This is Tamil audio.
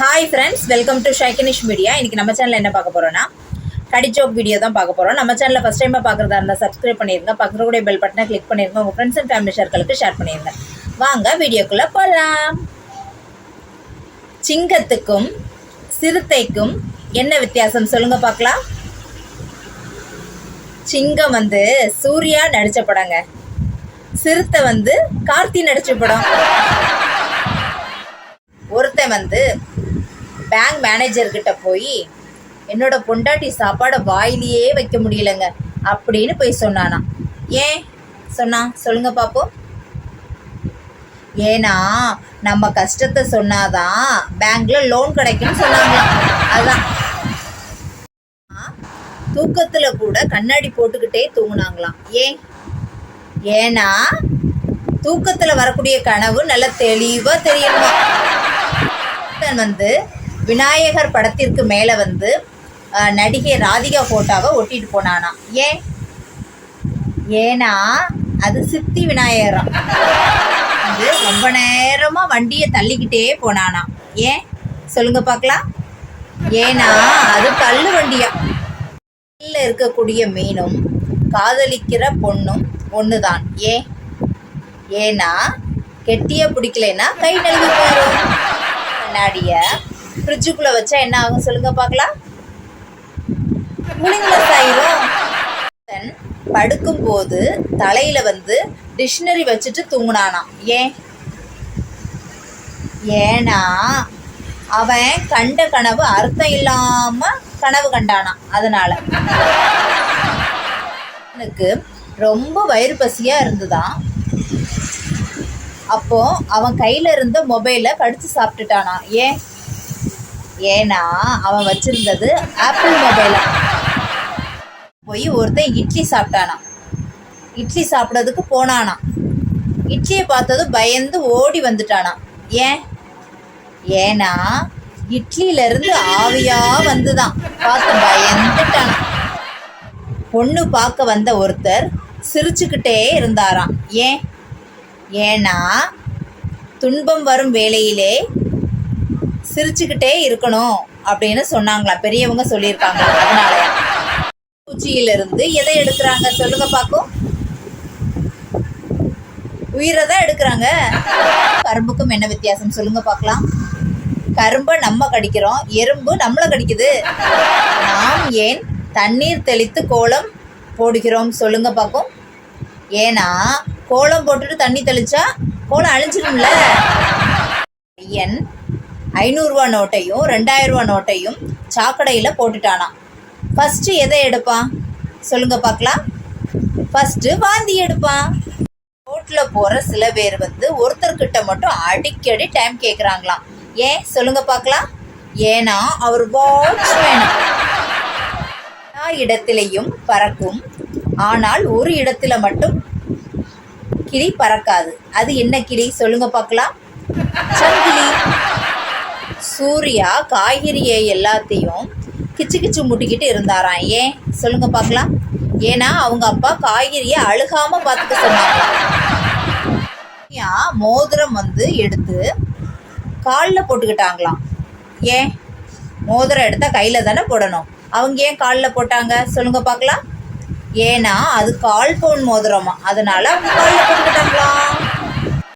ஹாய் ஃப்ரெண்ட்ஸ் வெல்கம் டு ஷைக்கனிஷ் மீடியா இன்னைக்கு நம்ம சேனலில் என்ன பார்க்க போகிறோன்னா கடிச்சோக் வீடியோ தான் பார்க்க போகிறோம் நம்ம சேனலில் ஃபஸ்ட் டைமாக பார்க்குறதா இருந்தால் சப்ஸ்கிரைப் பண்ணிருங்க பக்கத்துல கூட பெல் பட்டனை கிளிக் பண்ணிருங்க உங்கள் ஃப்ரெண்ட்ஸ் அண்ட் ஃபேமிலி சர்க்கிளுக்கு ஷேர் பண்ணிருங்க. வாங்க வீடியோக்குள்ளே போகலாம் சிங்கத்துக்கும் சிறுத்தைக்கும் என்ன வித்தியாசம் சொல்லுங்க பார்க்கலாம். சிங்கம் வந்து சூர்யா நடித்த படங்க. சிறுத்தை வந்து கார்த்தி நடிச்ச படம். ஒருத்தன் வந்து பேங்க் மேனேஜர்கிட்ட போய் என்னோட பொண்டாட்டி சாப்பாடை வாயிலேயே வைக்க முடியலங்க அப்படின்னு போய் சொன்னானா ஏன்? சொன்னா சொல்லுங்க பாப்போம். ஏன்னா நம்ம கஷ்டத்தை சொன்னாதான் பேங்க்ல லோன் கிடைக்கும்னு சொன்னாங்க அதான் தூக்கத்துல கூட கண்ணாடி போட்டுக்கிட்டே தூங்குனாங்களாம். ஏன்? ஏன்னா தூக்கத்துல வரக்கூடிய கனவு நல்ல தெளிவா தெரியணுமா வந்து விநாயகர் படத்திற்கு மேலே வந்து நடிகை ராதிகா ஃபோட்டோவை ஒட்டிட்டு போனானா ஏன்? ஏன்னா அது சித்தி விநாயகரம். அது ரொம்ப நேரமா வண்டியை தள்ளிக்கிட்டே போனானா ஏன்? சொல்லுங்க பார்க்கலாம். ஏன்னா அது தள்ளு வண்டியா? கடல்ல இருக்கக்கூடிய மீனும் காதலிக்கிற பொண்ணும் ஒன்று தான் ஏன்? ஏன்னா கெட்டிய பிடிக்கலைன்னா கை நழுவி போயிடும் கண்ணாடியை ஃப்ரிட்ஜுக்குள்ள வச்சா என்ன ஆகும் சொல்லுங்க பார்க்கலாம். கூலிங்லெஸ் ஆயிரும் படுக்கும்போது தலையில வந்து டிக்ஷனரி வச்சுட்டு தூங்கினானாம். ஏன்? ஏன்னா அவன் கண்ட கனவு அர்த்தம் இல்லாம கனவு கண்டானா அதனால. அவனுக்கு ரொம்ப வயிறு பசியா இருந்துதான் அப்போ அவன் கையில இருந்த மொபைலை கடிச்சு சாப்பிட்டுட்டானா ஏன்? ஏன்னா அவன் வச்சிருந்தது ஆப்பிள் மொபைலா போய் ஒருத்தன் இட்லி சாப்பிட்டானா இட்லி சாப்பிட்றதுக்கு போனானா இட்லியை பார்த்தது பயந்து ஓடி வந்துட்டானா ஏன்? ஏன்னா இட்லியில இருந்து ஆவியா வந்துதான். பார்த்து பயந்துட்டானா பொண்ணு பார்க்க வந்த ஒருத்தர் சிரிச்சுக்கிட்டே இருந்தாராம். ஏன்? ஏன்னா துன்பம் வரும் வேளையிலே சிரிச்சுக்கிட்டே இருக்கணும் அப்படின்னு சொன்னாங்களாம் பெரியவங்க சொல்லியிருக்காங்க. அதனாலயா பூச்சியிலிருந்து எதை எடுக்கிறாங்க? சொல்லுங்க பார்க்கும் உயிரை தான் எடுக்கிறாங்க. கரும்புக்கும் என்ன வித்தியாசம்? சொல்லுங்க பார்க்கலாம் கரும்பை நம்ம கடிக்கிறோம். எறும்பு நம்மளை கடிக்குது. நாம் ஏன் தண்ணீர் தெளித்து கோலம் போடுகிறோம்? சொல்லுங்க பார்க்கும் ஏன்னா கோலம் போட்டுட்டு தண்ணி தெளிச்சா கோலம் அழிஞ்சிடும்ல. பையன் ஐநூறுரூவா நோட்டையும் ரெண்டாயிரரூவா நோட்டையும் சாக்கடையில் போட்டுட்டானான் ஃபஸ்ட்டு எதை எடுப்பான்? சொல்லுங்க பார்க்கலாம். ஃபஸ்ட்டு வாந்தி எடுப்பான். ரோட்டில் போகிற சில பேர் வந்து ஒருத்தர்கிட்ட மட்டும் அடிக்கடி டைம் கேட்குறாங்களாம் ஏன்? சொல்லுங்க பார்க்கலாம். ஏன்னா அவர் வாட்ச் வேணும் எல்லா இடத்திலையும் பறக்கும். ஆனால் ஒரு இடத்துல மட்டும் கிளி பறக்காது. அது என்ன கிளி? சொல்லுங்க பார்க்கலாம். சங்கிலி. சூர்யா காய்கறியை எல்லாத்தையும் கிச்சு கிச்சு முட்டிக்கிட்டு இருந்தாராம். ஏன்? சொல்லுங்க பார்க்கலாம். ஏன்னா அவங்க அப்பா காய்கறியை அழுகாம பார்த்துக்க சொன்னாங்க. மோதிரம் வந்து எடுத்து காலில் போட்டுக்கிட்டாங்களாம். ஏன்? மோதிரம் எடுத்தால் கையில் தானே போடணும். அவங்க ஏன் காலில் போட்டாங்க? சொல்லுங்க பார்க்கலாம். ஏன்னா அது கால் பவுன் மோதிரமா. அதனால அவங்க காலில் போட்டுக்கிட்டாங்களாம்.